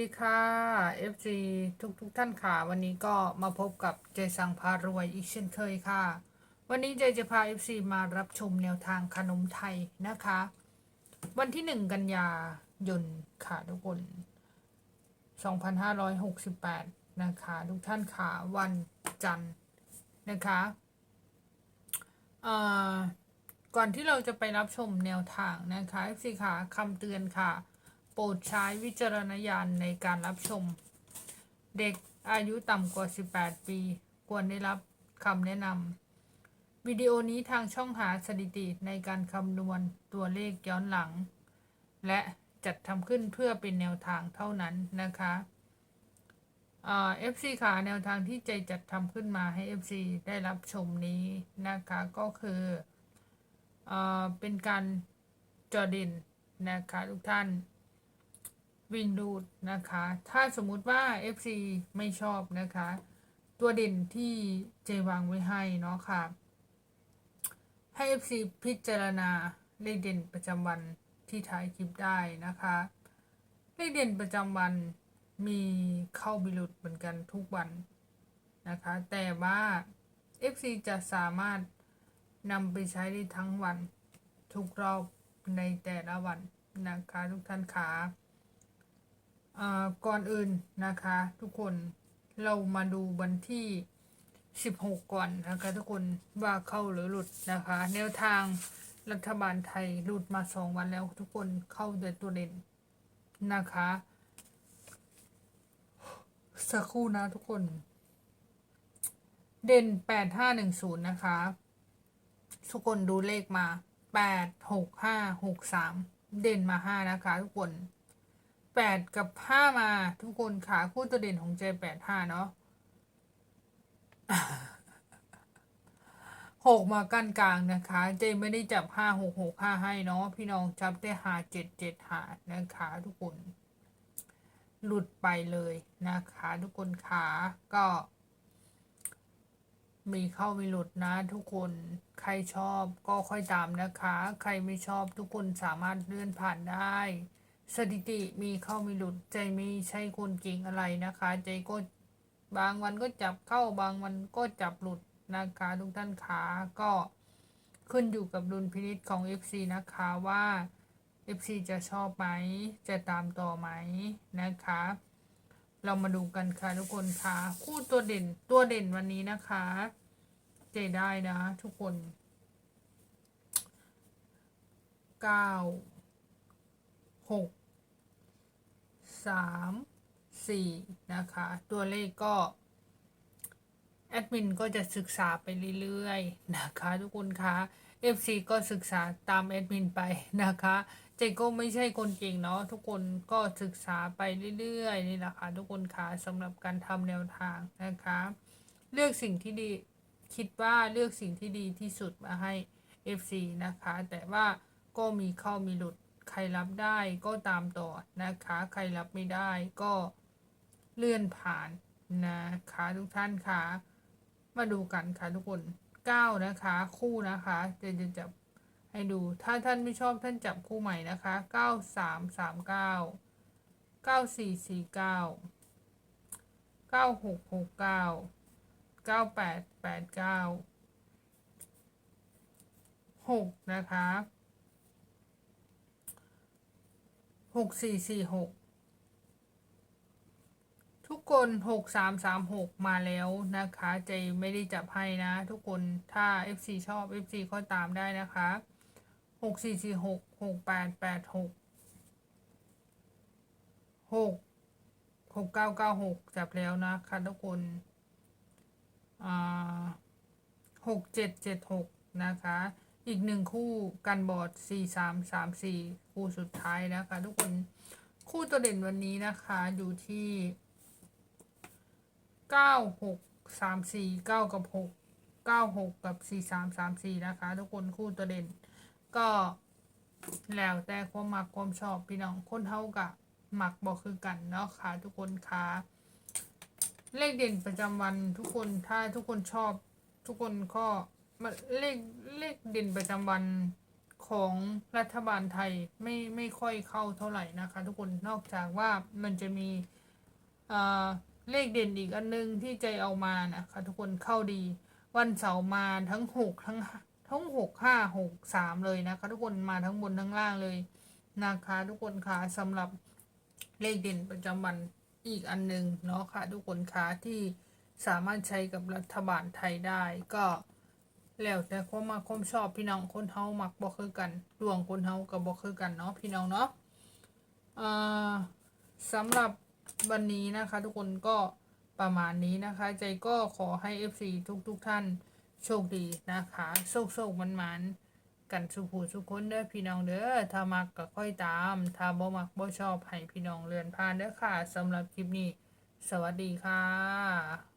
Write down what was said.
ดีค่ะ FC ทุกทุกๆท่านค่ะ วันนี้ก็มาพบกับเจสังพารวยอีกเช่นเคยค่ะ วันนี้เจจะพา FC มารับชมแนวทางขนมไทยนะคะ วันที่ 1 กันยายนค่ะทุกคน 2568 นะคะ ทุกท่านค่ะวันจันทร์นะคะเอ่อก่อนที่เราจะไปรับชมแนวทางนะคะ FC ค่ะคำเตือนค่ะ โปรดใช้วิจารณญาณในการรับชม เด็กอายุต่ำกว่า 18 ปี ควรได้รับคำแนะนำวิดีโอนี้ทางช่องหาสถิติในการคำนวณตัวเลขย้อนหลัง และจัดทำขึ้นเพื่อเป็นแนวทางเท่านั้นนะคะเอ่อ FC ขาแนวทางที่ใจจัดทำขึ้นมาให้ FC ได้รับชมนี้นะคะก็คือเอ่อเป็นการจอดินนะคะทุกท่าน วิ่งรูดนะคะ ถ้าสมมุติว่า FC ไม่ชอบนะคะ ตัวเด่นที่เจวางไว้ให้เนาะค่ะ ให้ FC พิจารณาเลขเด่นประจำวันที่ท้ายคลิปได้นะคะ เลขเด่นประจำวันมีเข้าบิลุดเหมือนกันทุกวันนะคะ แต่ว่า FC จะสามารถนำไปใช้ได้ทั้งวัน ทุกรอบในแต่ละวันนะคะทุกท่านขา ก่อนอื่นนะคะ ทุกคนเรามาดูวันที่ 16 ก่อนนะคะ ทุกคนว่าเข้าหรือหลุดนะคะ แนวทางรัฐบาลไทยหลุดมาสองวันแล้วทุกคนเข้าโดยตัวเด่นนะคะ สักครู่นะทุกคน เด่น 8510 นะคะ ทุกคนดูเลขมา 8 6 5 6 3 เด่นมา 5 นะคะ ทุกคน 8 กับ 5 มา ทุกคนค่ะคู่ตัวเด่นของเจ8 5เนาะหกมากั้นกลางนะคะ เจไม่ได้จับห้าหกหกห้าให้เนาะพี่น้องจับได้หาเจ็ดเจ็ดหานะคะทุกคน หลุดไปเลยนะคะ ทุกคนขาก็ มีเข้ามีหลุดนะ ทุกคนใครชอบก็ค่อยตามนะคะ ใครไม่ชอบทุกคนสามารถเลื่อนผ่านได้ สถิติมีเข้ามีหลุดใจไม่ใช่คนเก่งอะไรนะคะ ใจก็บางวันก็จับเข้าบางวันก็จับหลุดนะคะทุกท่านขาก็ขึ้นอยู่กับดุลพินิจของ FC นะคะว่า FC จะชอบไหม จะตามต่อไหมนะคะ เรามาดูกันค่ะทุกคนค่ะ คู่ตัวเด่นตัวเด่นวันนี้นะคะเจได้นะทุกคนเก้าหก สามสี่นะคะ ตัวเลขก็ แอดมินก็จะศึกษาไปเรื่อยๆ นะคะทุกคนคะ FC ก็ศึกษาตามแอดมินไปนะคะเจก็ไม่ใช่คนเก่งเนาะทุกคนก็ศึกษาไปเรื่อยๆนี่แหละค่ะทุกคนคะสำหรับการทำแนวทางนะคะ เลือกสิ่งที่ดีคิดว่าเลือกสิ่งที่ดีที่สุดมาให้ FC นะคะ แต่ว่าก็มีเข้ามีหลุด ใครรับได้ก็ตามต่อนะคะ ใครรับไม่ได้ก็เลื่อนผ่านนะคะทุกท่านคะมาดูกันค่ะทุกคน9นะคะ คู่นะคะจะจะจับให้ดู ถ้าท่านไม่ชอบท่านจับคู่ใหม่นะคะ 9 3 3 9 9 4 4 9 9 6 6 9 9 8 8 9 6 นะคะ 6 4 4 6ทุกคน6 3 3 6มาแล้วนะคะใจไม่ได้จับให้นะ ทุกคนถ้า FC ชอบ FC ก็ตามได้นะคะ6 4 4 6 6 8 8 6 6 6 9 9 6จับแล้วนะคะทุกคนอ่าหกเจ็ดเจ็ดหกนะคะ อีกหนึ่งคู่กันบอร์ดสี่สามสามสี่คู่สุดท้ายนะคะทุกคนคู่ตัวเด่นวันนี้นะคะอยู่ที่เก้าหกสามสี่เก้ากับหกเก้าหกกับสี่สามสามสี่นะคะ ทุกคนคู่ตัวเด่น ก็แล้วแต่ความมักความชอบพี่น้องคนเท่ากับหมักบอกคือกันเนาะค่ะทุกคนค่ะเลขเด่นประจำวันทุกคนถ้าทุกคนชอบทุกคนก็ มาเลขเลขเด่นประจำวันของรัฐบาลไทยไม่ไม่ค่อยเข้าเท่าไหร่นะคะ ทุกคนนอกจากว่ามันจะมีเอ่อเลขเด่นอีกอันนึงที่ใจเอามานะคะ ทุกคนเข้าดี วันเสาร์มาทั้งหกทั้งทั้งหกห้าหกสามเลยนะคะ ทุกคนมาทั้งบนทั้งล่างเลยนะคะ ทุกคนค่ะสำหรับเลขเด่นประจำวันอีกอันหนึงเนาะค่ะ ทุกคนค่ะที่สามารถใช้กับรัฐบาลไทยได้ก็ แล้วแต่ความมาความชอบพี่น้องคนเฮามักบ่คือกันดวงคนเฮาก็บ่คือกันเนาะพี่น้องเนาะเอ่อสำหรับวันนี้นะคะ ทุกคนก็ประมาณนี้นะคะ ใจก็ขอให้ FC ทุกทุกท่านโชคดีนะคะ โชคโชคมันมันๆกันสุขูสุขคนเด้อพี่น้องเด้อถ้ามักก็ค่อยตาม ถ้าบ่มักบ่ชอบให้พี่น้องเลื่อนผ่านเด้อค่ะสำหรับคลิปนี้ สวัสดีค่ะ